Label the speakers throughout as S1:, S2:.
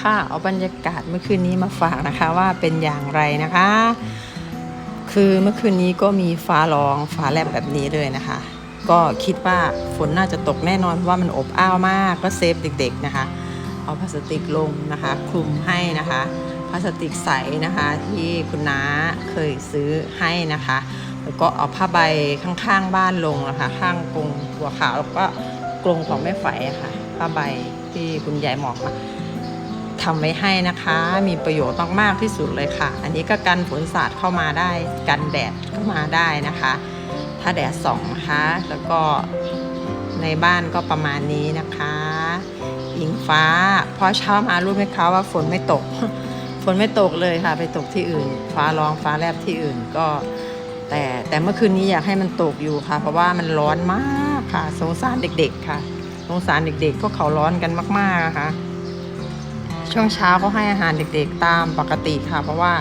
S1: ค่ะ เอาบรรยากาศเมื่อคืนนี้มาฝากนะคะว่าเป็นอย่างไรนะคะ คือเมื่อคืนนี้ก็มีฟ้าร้องฟ้าแลบแบบนี้เลยนะคะ ก็คิดว่าฝนน่าจะตกแน่นอนเพราะว่ามันอบอ้าวมากก็เซฟเด็ก ๆนะคะ เอาพลาสติกลงนะคะคลุมให้นะคะพลาสติกใสนะคะที่คุณน้าเคยซื้อให้นะคะ แล้วก็เอาผ้าใบข้างๆบ้านลงนะคะ ข้างกรงหัวขาวแล้วก็กรงของแม่ไฝอะค่ะผ้าใบที่คุณยายหมอกมา ทำไว้ให้นะคะ มีประโยชน์มากๆที่สุดเลยค่ะ อันนี้ก็กันฝนสาดเข้ามาได้กันแดดเข้ามาได้นะคะ ถ้าแดดส่องนะคะแล้วก็ในบ้านก็ประมาณนี้นะคะอิงฟ้าพอเช้ามารู้ไหมคะว่าฝนไม่ตก ฝนไม่ตกเลยค่ะ ไปตกที่อื่น ฟ้าร้องฟ้าแลบที่อื่นก็ แต่แต่เมื่อคืนนี้อยากให้มันตกอยู่ค่ะ เพราะว่ามันร้อนมากค่ะสงสารเด็ก ๆ ค่ะสงสารเด็กๆพวกเขาร้อนกันมากๆนะคะ ช่วงเช้าก็ให้อาหารเด็กๆตามปกติค่ะ เพราะว่า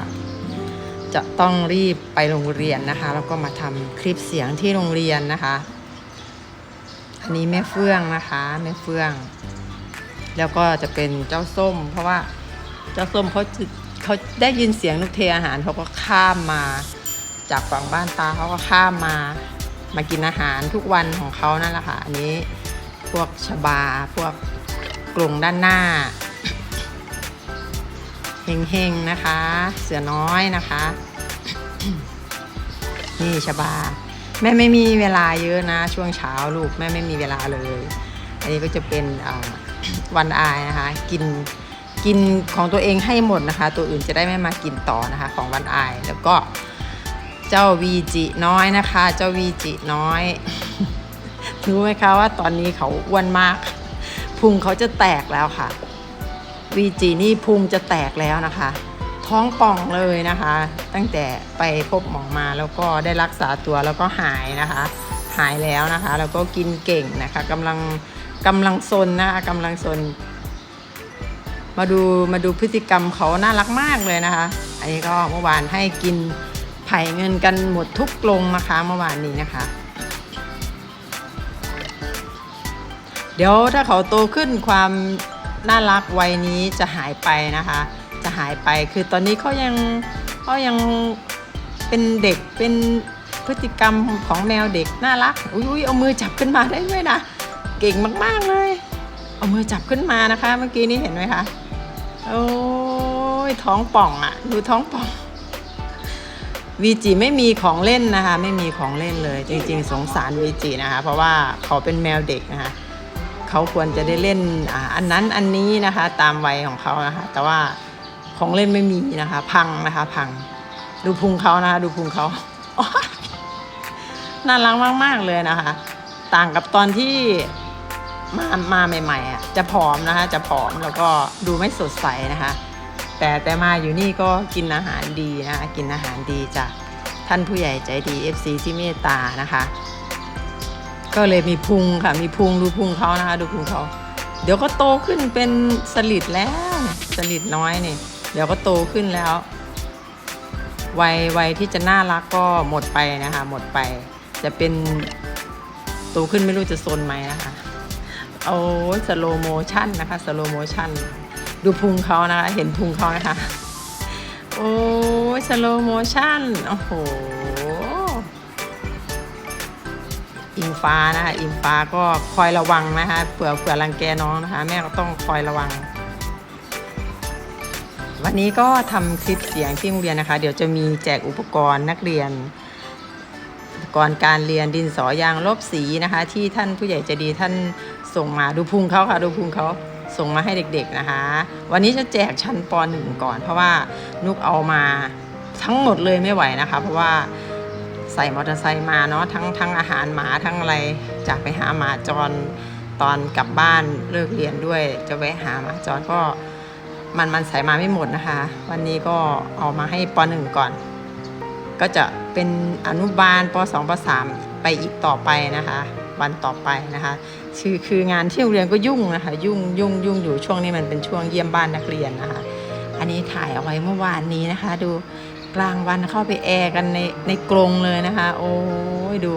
S1: จะต้องรีบไปโรงเรียนนะคะ แล้วก็มาทำคลิปเสียงที่โรงเรียนนะคะ อันนี้แม่เฟื่องนะคะแม่เฟื่อง แล้วก็จะเป็นเจ้าส้ม เพราะว่าเจ้าส้มเขาจะเขาได้ยินเสียงนกเทอาหารเขาก็ข้ามมา จากฝั่งบ้านตาเขาก็ข้ามมามากินอาหารทุกวันของเขานั่นแหละค่ะ อันนี้พวกชบาพวกกรงด้านหน้า เฮงๆนะคะ เสือน้อยนะคะ นี่ชบา แม่ไม่มีเวลาเยอะนะ ช่วงเช้าลูกแม่ไม่มีเวลาเลย อันนี้ก็จะเป็นวันอายนะคะ กินกินของตัวเองให้หมดนะคะ ตัวอื่นจะได้ไม่มากินต่อนะคะ ของวันอายแล้วก็เจ้าวีจิน้อยนะคะ เจ้าวีจิน้อยรู้ไหมคะว่าตอนนี้เขาอ้วนมากพุงเขาจะแตกแล้วค่ะ วีจีนี่พุงจะแตกแล้วนะคะ ท้องป่องเลยนะคะ ตั้งแต่ไปพบหมอมาแล้วก็ได้รักษาตัวแล้วก็หายนะคะ หายแล้วนะคะ แล้วก็กินเก่งนะคะกำลังกำลังซนนะคะกำลังซน มาดูมาดูพฤติกรรมเขาน่ารักมากเลยนะคะ อันนี้ก็เมื่อวานให้กินไผ่เงินกันหมดทุกกรงนะคะเมื่อวานนี้นะคะ เดี๋ยวถ้าเขาโตขึ้นความ น่ารักวัยนี้จะหายไปนะคะ จะหายไปคือตอนนี้เขายังเขายังเป็นเด็กเป็นพฤติกรรมของแมวเด็กน่ารักอุ้ยอุ๊ยเอามือจับขึ้นมาได้ด้วยนะเก่งมาก ๆ เลย เอามือจับขึ้นมานะคะ เมื่อกี้นี้เห็นไหมคะโอ้ยท้องป่องอะดูท้องป่องวีจีไม่มีของเล่นนะคะ ไม่มีของเล่นเลย จริง ๆ สงสารวีจีนะคะ เพราะว่าเขาเป็นแมวเด็กนะคะ เขาควรจะได้เล่นอ,อันนั้นอันนี้นะคะตามวัยของเขานะคะ แต่ว่าของเล่นไม่มีนะคะ พังนะคะ พัง ดูพุงเขานะคะ ดูพุงเขาน่ารักมาก ๆ เลยนะคะ ต่างกับตอนที่มามาใหม่ๆอะจะผอมนะคะ จะผอมแล้วก็ดูไม่สดใสนะคะ แต่แต่มาอยู่นี่ก็กินอาหารดีนะคะ กินอาหารดีจากท่านผู้ใหญ่ใจดี FC ที่เมตตานะคะ ก็เลยมีพุงค่ะ มีพุงดูพุงเขานะคะ ดูพุงเขา เดี๋ยวก็โตขึ้นเป็นสลิดแล้วสลิดน้อยนี่ เดี๋ยวก็โตขึ้นแล้ว วัยวัยที่จะน่ารักก็หมดไปนะคะ หมดไป จะเป็นโตขึ้นไม่รู้จะโซนไหมนะคะเอาสโลโมชันนะคะสโลโมชันดูพุงเขานะคะ เห็นพุงเขาไหมคะ โอ้สโลโมชันโอ้โห อิงฟ้านะคะอิงฟ้าก็คอยระวังนะคะเผื่อเผื่อรังแกน้องนะคะ แม่ก็ต้องคอยระวัง วันนี้ก็ทำคลิปเสียงที่โรงเรียนนะคะ เดี๋ยวจะมีแจกอุปกรณ์นักเรียนอุปกรณ์การเรียนดินสอยางลบสีนะคะ ที่ท่านผู้ใหญ่ใจดีท่านส่งมาดูพุงเขาค่ะ ดูพุงเขาส่งมาให้เด็กๆนะคะ วันนี้จะแจกชั้นป .1 ก่อน เพราะว่านุกเอามาทั้งหมดเลยไม่ไหวนะคะ เพราะว่า ใส่มอเตอร์ไซค์มาเนาะทั้งทั้งอาหารหมาทั้งอะไรจากไปหาหมาจรตอนกลับบ้านเลิกเรียนด้วย จะแวะหาหมาจรก็มันมันใส่มาไม่หมดนะคะ วันนี้ก็เอามาให้ปหนึ่งก่อน ก็จะเป็นอนุบาลปสองปสามไปอีกต่อไปนะคะ วันต่อไปนะคะคือคืองานที่โรงเรียนก็ยุ่งนะคะ ยุ่งยุ่งยุ่งอยู่ช่วงนี้มันเป็นช่วงเยี่ยมบ้านนักเรียนนะคะ อันนี้ถ่ายเอาไว้เมื่อวานนี้นะคะ ดู กลางวันเข้าไปแอร์กันในในกรงเลยนะคะ โอ้ยดู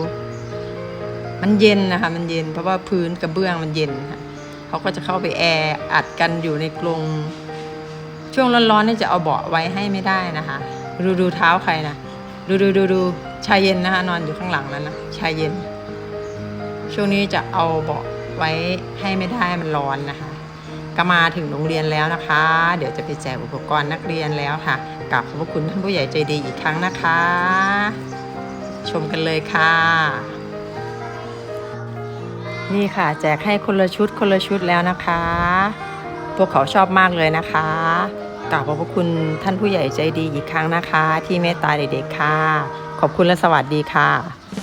S1: มันเย็นนะคะ มันเย็นเพราะว่าพื้นกระเบื้องมันเย็นค่ะเขาก็จะเข้าไปแอร์อัดกันอยู่ในกรงช่วงร้อนๆนี่จะเอาเบาะไว้ให้ไม่ได้นะคะ ดูดูเท้าใครนะดูดูดูดูชายเย็นนะคะ นอนอยู่ข้างหลังนั้นนะชายเย็น ช่วงนี้จะเอาเบาะไว้ให้ไม่ได้มันร้อนนะคะ ก็มาถึงโรงเรียนแล้วนะคะ เดี๋ยวจะไปแจกอุปกรณ์นักเรียนแล้วค่ะ กราบขอบพระคุณท่านผู้ใหญ่ใจดีอีกครั้งนะคะ ชมกันเลยค่ะ นี่ค่ะ แจกให้คนละชุดคนละชุดแล้วนะคะ พวกเขาชอบมากเลยนะคะกราบขอบพระคุณท่านผู้ใหญ่ใจดีอีกครั้งนะคะ ที่เมตตาเด็กๆค่ะ ขอบคุณและสวัสดีค่ะ